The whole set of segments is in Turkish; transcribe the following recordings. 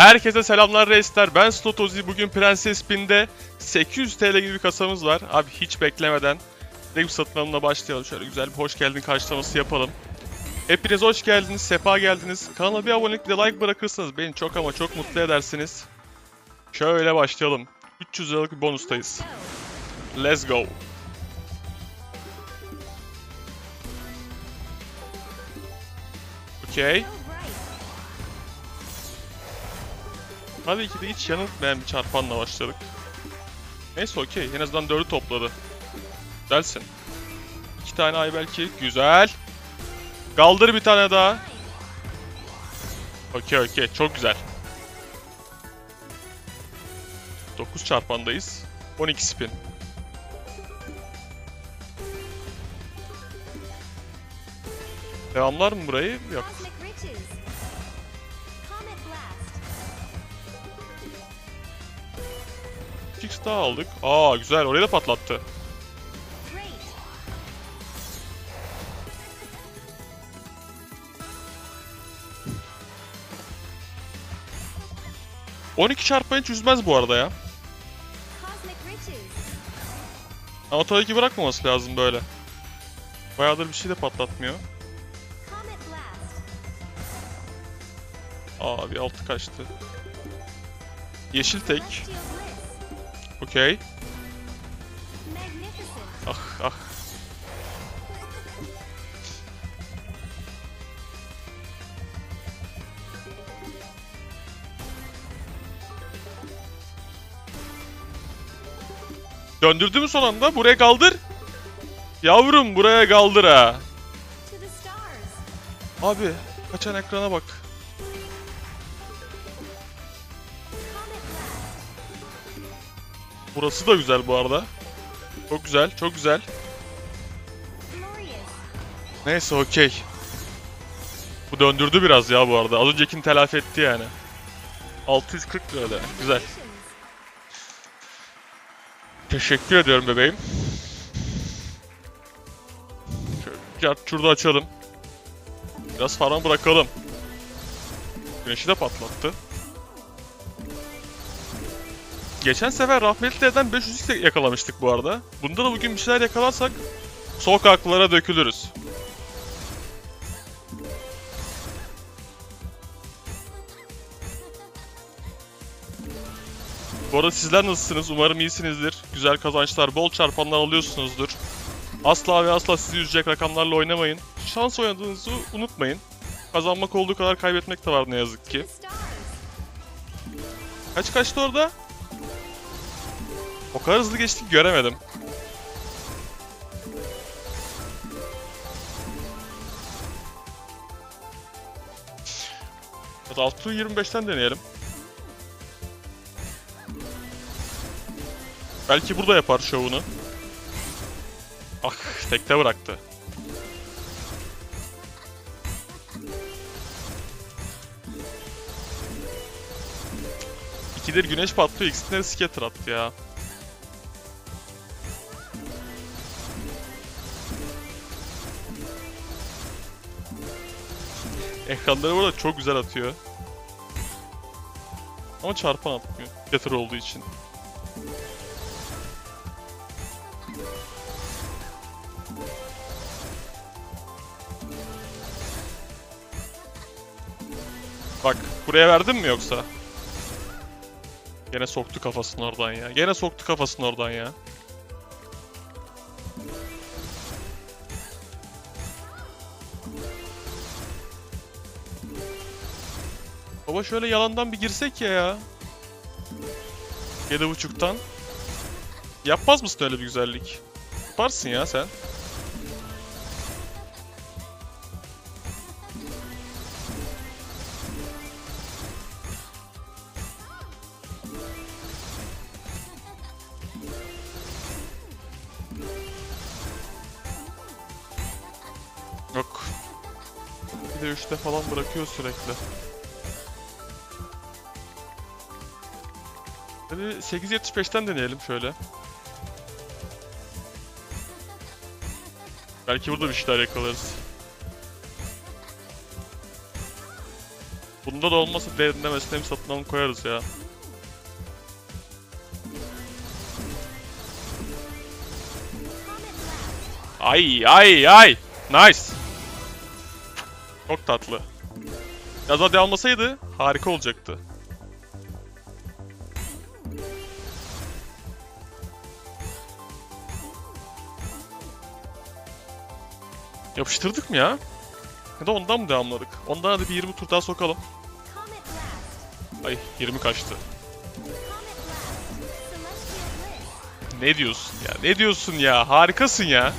Herkese selamlar reisler. Ben Slotozi. Bugün Prenses Pin'de 800 TL gibi bir kasamız var. Abi hiç beklemeden direkt satın alımla başlayalım. Şöyle güzel bir hoş geldin karşılaması yapalım. Hepiniz hoş geldiniz, sefa geldiniz. Kanala bir abonelik bir de like bırakırsanız beni çok ama çok mutlu edersiniz. Şöyle başlayalım. 300 liralık bir bonustayız. Let's go. Okey. Tabii ki de hiç yanıltmayan bir çarpanla başladık. Neyse okey. En azından 4'ü topladı. Güzelsin. İki tane ay belki. Güzel. Kaldır bir tane daha. Okey okey. Çok güzel. 9 çarpandayız. 12 spin. Devamlar mı burayı? Yok. 2x daha aldık. Aa güzel. Orayı da patlattı. Great. 12 çarpı hiç üzmez bu arada ya. Ama tabii ki bırakmaması lazım böyle. Bayağıdır bir şey de patlatmıyor. Aa bir altı kaçtı. Yeşil tek. Okey. Magnificent. Ah ah. Döndürdü mü son anda? Buraya kaldır. Yavrum buraya kaldır ha. Abi kaçan ekrana bak. Burası da güzel bu arada. Çok güzel, çok güzel. Neyse okey. Bu döndürdü biraz ya bu arada. Az öncekini telafi etti yani. 640 lira. Güzel. Teşekkür ediyorum bebeğim. Şöyle şurada açalım. Biraz falan bırakalım. Güneşi de patlattı. Geçen sefer rahmetlilerden 500 yakalamıştık bu arada. Bunda da bugün bir şeyler yakalarsak sokaklara dökülürüz. Bu arada sizler nasılsınız? Umarım iyisinizdir. Güzel kazançlar, bol çarpanlar alıyorsunuzdur. Asla ve asla sizi üzecek rakamlarla oynamayın. Şans oynadığınızı unutmayın. Kazanmak olduğu kadar kaybetmek de var ne yazık ki. Kaç kaçtı orada? O kadar hızlı geçtik göremedim. Hadi 625'ten deneyelim. Belki burada yapar şovunu. Ah tekte bıraktı. İkidir güneş patlıyor, ikisinde de scatter attı ya. Ekranları burada çok güzel atıyor. Ama çarpan atmıyor. Scatter olduğu için. Bak, buraya verdin mi yoksa? Gene soktu kafasını oradan ya. Gene soktu kafasını oradan ya. Baba şöyle yalandan bir girsek ya ya. Yedi buçuktan. Yapmaz mısın öyle bir güzellik? Yaparsın ya sen. Yok. Bir de 3'te falan bırakıyor sürekli. Hadi 8.75'ten deneyelim şöyle. Belki burada bir şeyler yakalarız. Bunda da olmasa derinlemesine bir satın alım koyarız ya. Ay ay ay. Nice. Çok tatlı. Biraz daha almasaydı harika olacaktı. Yapıştırdık mı ya? Ya da ondan mı devamladık? Ondan hadi bir 20 tur daha sokalım. Ay 20 kaçtı. Ne diyorsun ya? Ne diyorsun ya? Harikasın ya.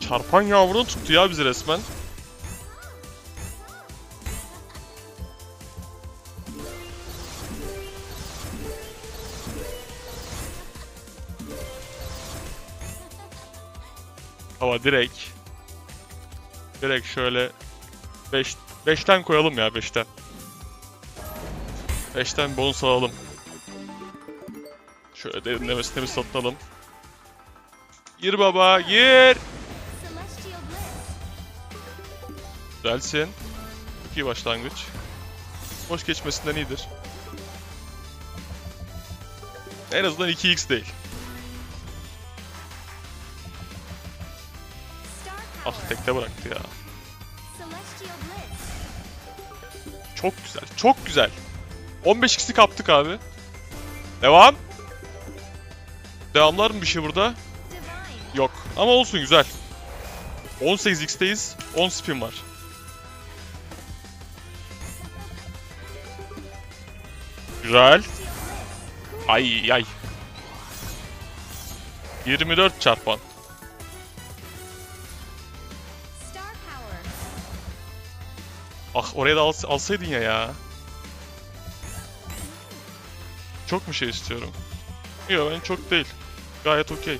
Çarpan yavrunu tuttu ya bizi resmen. Ama direkt Direkt şöyle 5 5'ten koyalım ya 5'ten. 5'ten bonus alalım. Şöyle derinlemesine bir satalım. Gir baba, gir. Güzelsin. Çok iyi başlangıç. Boş geçmesinden iyidir. En azından 2x değil. Star Ah tekte bıraktı ya. Çok güzel, çok güzel. 15x'i kaptık abi. Devam. Devamlar mı bir şey burada? Yok. Ama olsun güzel. 18x'teyiz. 10 spin var. Güzel. Ay ay. 24 çarpan. Ah oraya da als- alsaydın ya ya. Çok mu şey istiyorum? Yok ben çok değil. Gayet okey.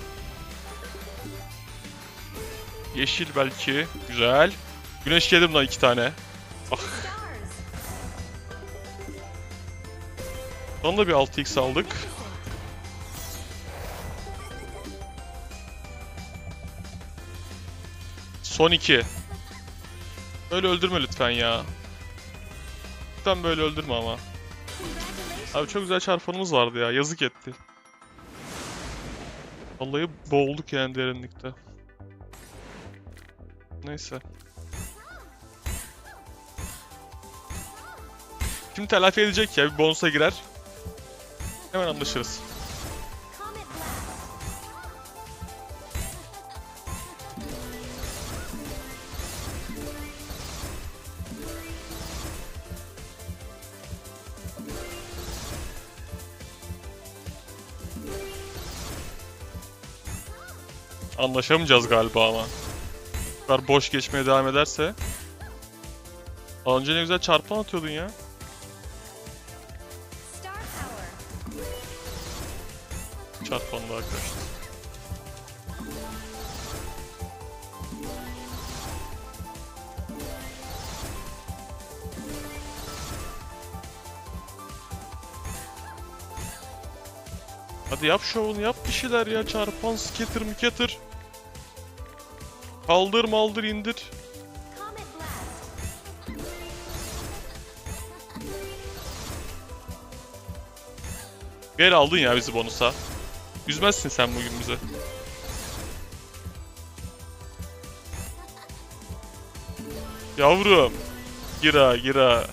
Yeşil belki. Güzel. Güneş gelir lan iki tane. Ah. Ondan da bir 6x aldık. Son iki. Böyle öldürme lütfen ya. Lütfen böyle öldürme ama. Abi çok güzel çarpanımız vardı ya. Yazık etti. Vallahi boğulduk yani derinlikte. Neyse. Kim telafi edecek ya? Bir bonusa girer. Hemen anlaşırız. Anlaşamayacağız galiba ama. Bu kadar boş geçmeye devam ederse. Daha önce ne güzel çarpan atıyordun ya. Star Power. Çarpan da arkadaşlar. Hadi yap şovunu yap bir şeyler ya çarpan skater mıketer. Kaldır maldır indir. Gel aldın ya bizi bonusa. Üzmezsin sen bugün bizi. Yavrum. Gira gira.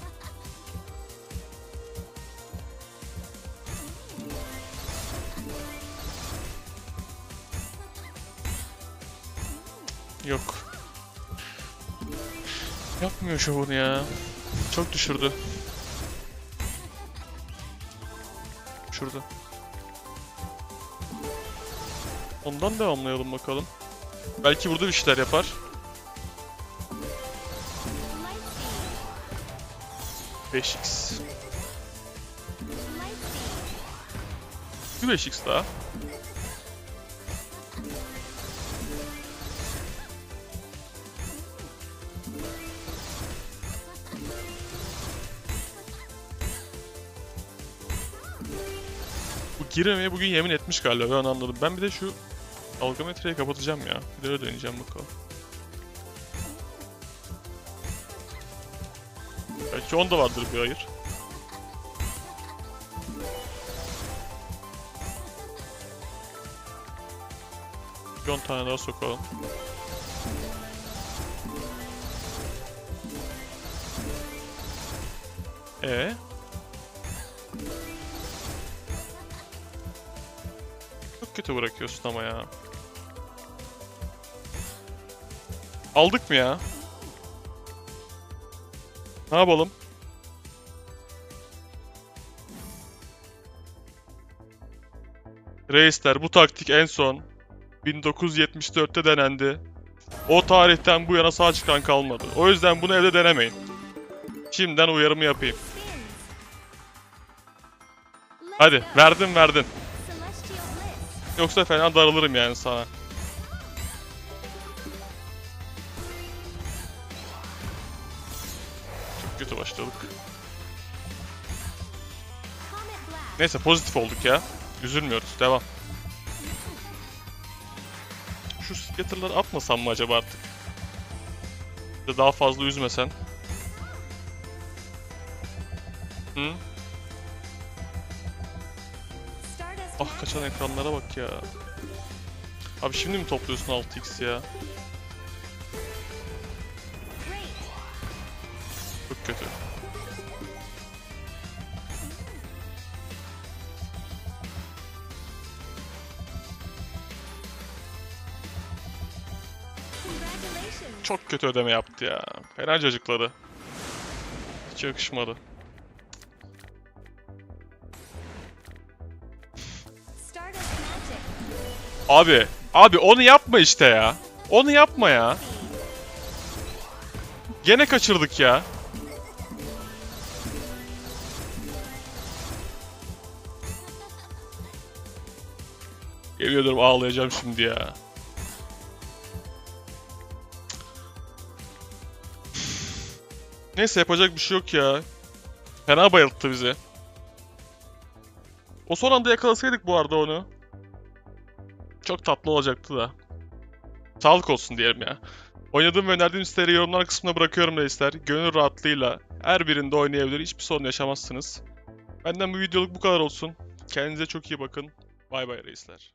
Yok. Yapmıyor şovunu ya. Çok düşürdü. Şurada. Ondan devamlayalım bakalım. Belki burada bir şeyler yapar. Light 5x. Speed. Light Speed. Bir 5x daha. Bu girmemeye bugün yemin etmiş galiba ben anladım. Ben bir de şu algometreyi kapatacağım ya. Bir de deneyeceğim bakalım. Belki onda vardır bir hayır. Bir 10 tane daha sokalım. Ee? Kötü bırakıyorsun ama ya. Aldık mı ya? Ne yapalım? Reisler bu taktik en son 1974'te denendi. O tarihten bu yana sağ çıkan kalmadı. O yüzden bunu evde denemeyin. Şimdiden uyarımı yapayım. Hadi verdin verdin. Yoksa fena darılırım yani sana. Çok kötü başladık. Neyse pozitif olduk ya. Üzülmüyoruz. Devam. Şu scatter'ları atmasam mı acaba artık? Daha fazla üzmesen. Hı? Ah kaçan ekranlara bak ya. Abi şimdi mi topluyorsun 6x ya? Çok kötü. Çok kötü ödeme yaptı ya. Fena cacıkladı. Hiç yakışmadı. Abi, abi onu yapma işte ya. Onu yapma ya. Gene kaçırdık ya. Yemin ağlayacağım şimdi ya. Neyse yapacak bir şey yok ya. Fena bayılttı bizi. O son anda yakalasaydık bu arada onu. Çok tatlı olacaktı da. Sağlık olsun diyelim ya. Oynadığım ve önerdiğim siteleri yorumlar kısmına bırakıyorum reisler. Gönül rahatlığıyla her birinde oynayabilir. Hiçbir sorun yaşamazsınız. Benden bu videoluk bu kadar olsun. Kendinize çok iyi bakın. Bay bay reisler.